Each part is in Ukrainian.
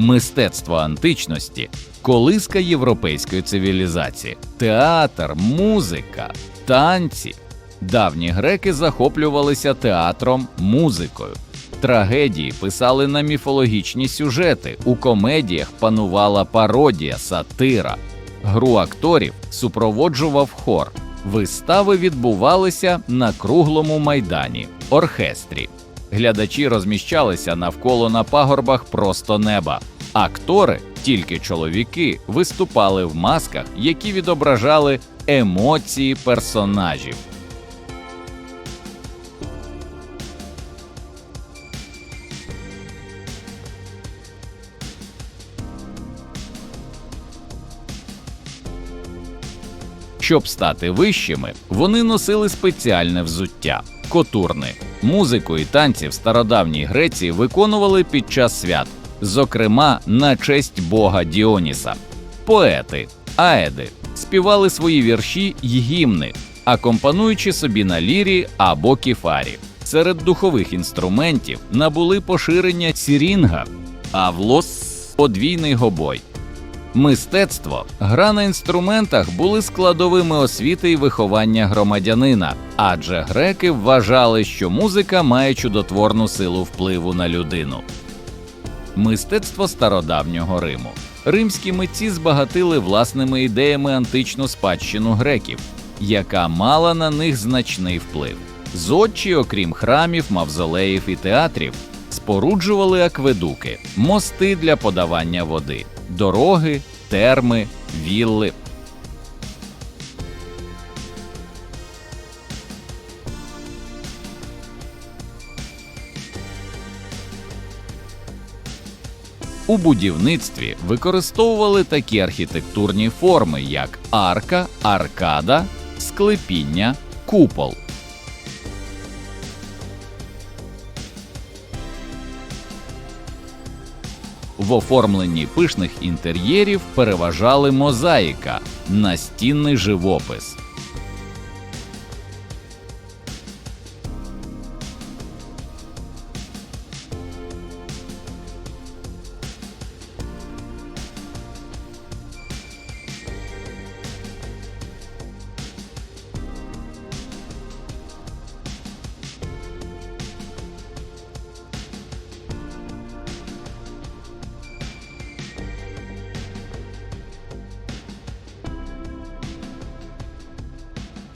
Мистецтво античності, колиска європейської цивілізації, театр, музика, танці. Давні греки захоплювалися театром, музикою. Трагедії писали на міфологічні сюжети. У комедіях панувала пародія, сатира. Гру акторів супроводжував хор. Вистави відбувалися на круглому майдані, оркестрі. Глядачі розміщалися навколо на пагорбах просто неба. Актори, тільки чоловіки, виступали в масках, які відображали емоції персонажів. Щоб стати вищими, вони носили спеціальне взуття котурни. Музику і танці в стародавній Греції виконували під час свят, зокрема на честь бога Діоніса. Поети, аеди співали свої вірші й гімни, акомпануючи собі на лірі або кіфарі. Серед духових інструментів набули поширення сірінга, авлос подвійний гобой. Мистецтво, гра на інструментах були складовими освіти і виховання громадянина, адже греки вважали, що музика має чудотворну силу впливу на людину. Мистецтво стародавнього Риму. Римські митці збагатили власними ідеями античну спадщину греків, яка мала на них значний вплив. Зодчі, окрім храмів, мавзолеїв і театрів, споруджували акведуки, мости для подавання води, дороги, терми, вілли. У будівництві використовували такі архітектурні форми, як арка, аркада, склепіння, купол. В оформленні пишних інтер'єрів переважали мозаїка, настінний живопис.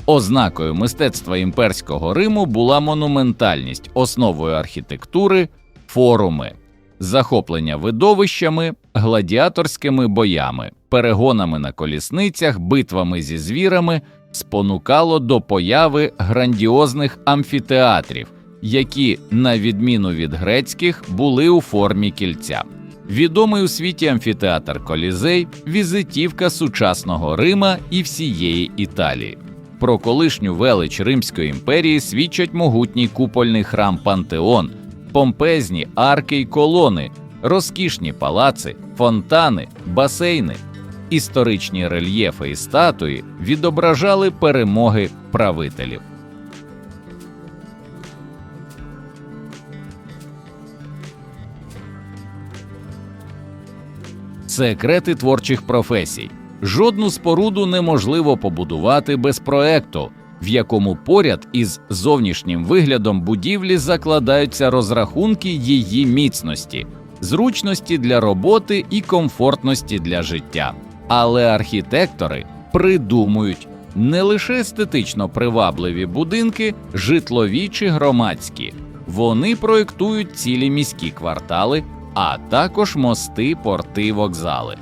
Ознакою мистецтва імперського Риму була монументальність, основою архітектури форуми, захоплення видовищами, гладіаторськими боями, перегонами на колісницях, битвами зі звірами спонукало до появи грандіозних амфітеатрів, які, на відміну від грецьких, були у формі кільця. Відомий у світі амфітеатр Колізей, візитівка сучасного Рима і всієї Італії. Про колишню велич Римської імперії свідчать могутній купольний храм Пантеон, помпезні арки й колони, розкішні палаци, фонтани, басейни. Історичні рельєфи і статуї відображали перемоги правителів. Секрети творчих професій. Жодну споруду неможливо побудувати без проекту, в якому поряд із зовнішнім виглядом будівлі закладаються розрахунки її міцності, зручності для роботи і комфортності для життя. Але архітектори придумують не лише естетично привабливі будинки, житлові чи громадські, вони проєктують цілі міські квартали, а також мости, порти, вокзали.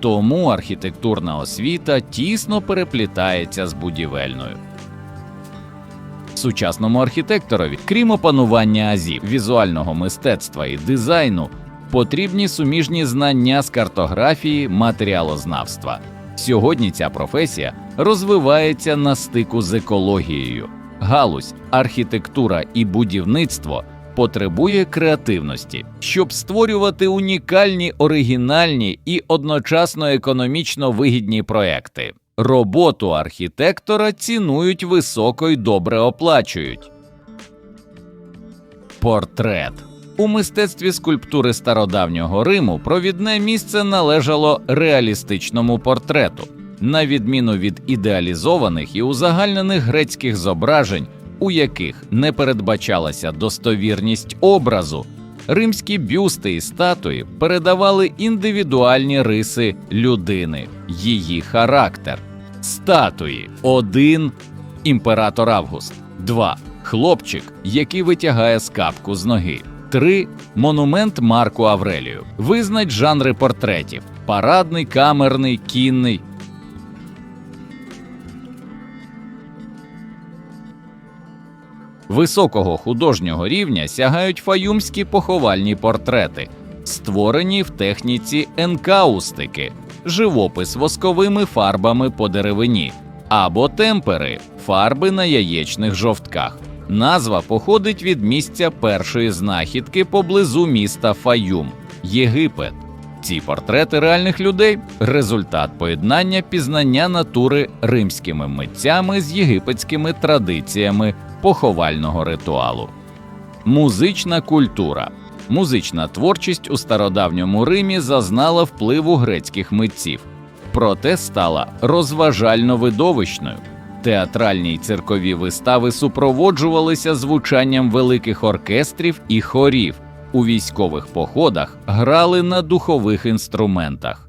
Тому архітектурна освіта тісно переплітається з будівельною. Сучасному архітекторові, крім опанування азів, візуального мистецтва і дизайну, потрібні суміжні знання з картографії, матеріалознавства. Сьогодні ця професія розвивається на стику з екологією. Галузь, архітектура і будівництво потребує креативності, щоб створювати унікальні, оригінальні і одночасно економічно вигідні проекти. Роботу архітектора цінують високо й добре оплачують. Портрет У мистецтві скульптури стародавнього Риму провідне місце належало реалістичному портрету, на відміну від ідеалізованих і узагальнених грецьких зображень, у яких не передбачалася достовірність образу. Римські бюсти і статуї передавали індивідуальні риси людини, її характер. Статуї 1. Імператор Август, 2. Хлопчик, який витягає скапку з ноги. 3. Монумент Марку Аврелію. Визнач жанри портретів: парадний, камерний, кінний. Високого художнього рівня сягають фаюмські поховальні портрети, створені в техніці енкаустики, живопис восковими фарбами по деревині або темпери фарби на яєчних жовтках. Назва походить від місця першої знахідки поблизу міста Фаюм, Єгипет. Ці портрети реальних людей результат поєднання пізнання натури римськими митцями з єгипетськими традиціями поховального ритуалу. Музична культура. Музична творчість у стародавньому Римі зазнала впливу грецьких митців, проте стала розважально видовищною. Театральні й циркові вистави супроводжувалися звучанням великих оркестрів і хорів. У військових походах грали на духових інструментах.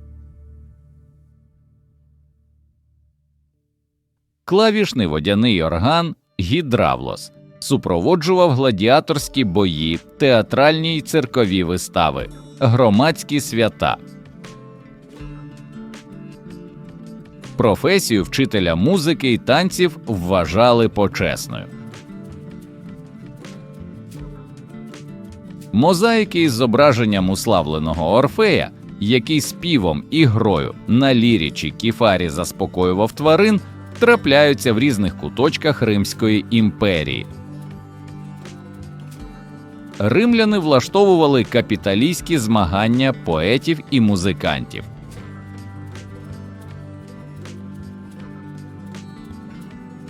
Клавішний водяний орган гідравлос супроводжував гладіаторські бої, театральні й циркові вистави, громадські свята. Професію вчителя музики й танців вважали почесною. Мозаїки із зображенням уславленого Орфея, який співом і грою на лірі чи кіфарі заспокоював тварин, трапляються в різних куточках Римської імперії. Римляни влаштовували капіталійські змагання поетів і музикантів.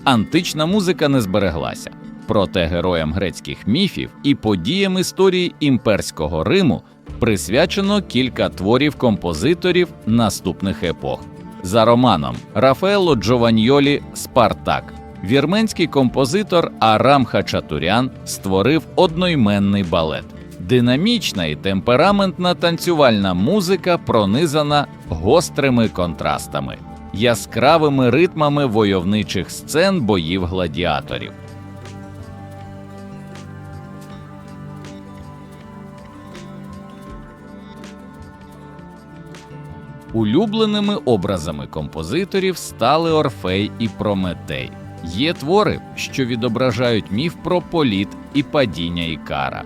Антична музика не збереглася, проте героям грецьких міфів і подіям історії імперського Риму присвячено кілька творів композиторів наступних епох. За романом Рафаело Джованьолі Спартак, вірменський композитор Арам Хачатурян створив одноіменний балет. Динамічна і темпераментна танцювальна музика пронизана гострими контрастами, яскравими ритмами войовничих сцен боїв гладіаторів. Улюбленими образами композиторів стали Орфей і Прометей. Є твори, що відображають міф про політ і падіння Ікара.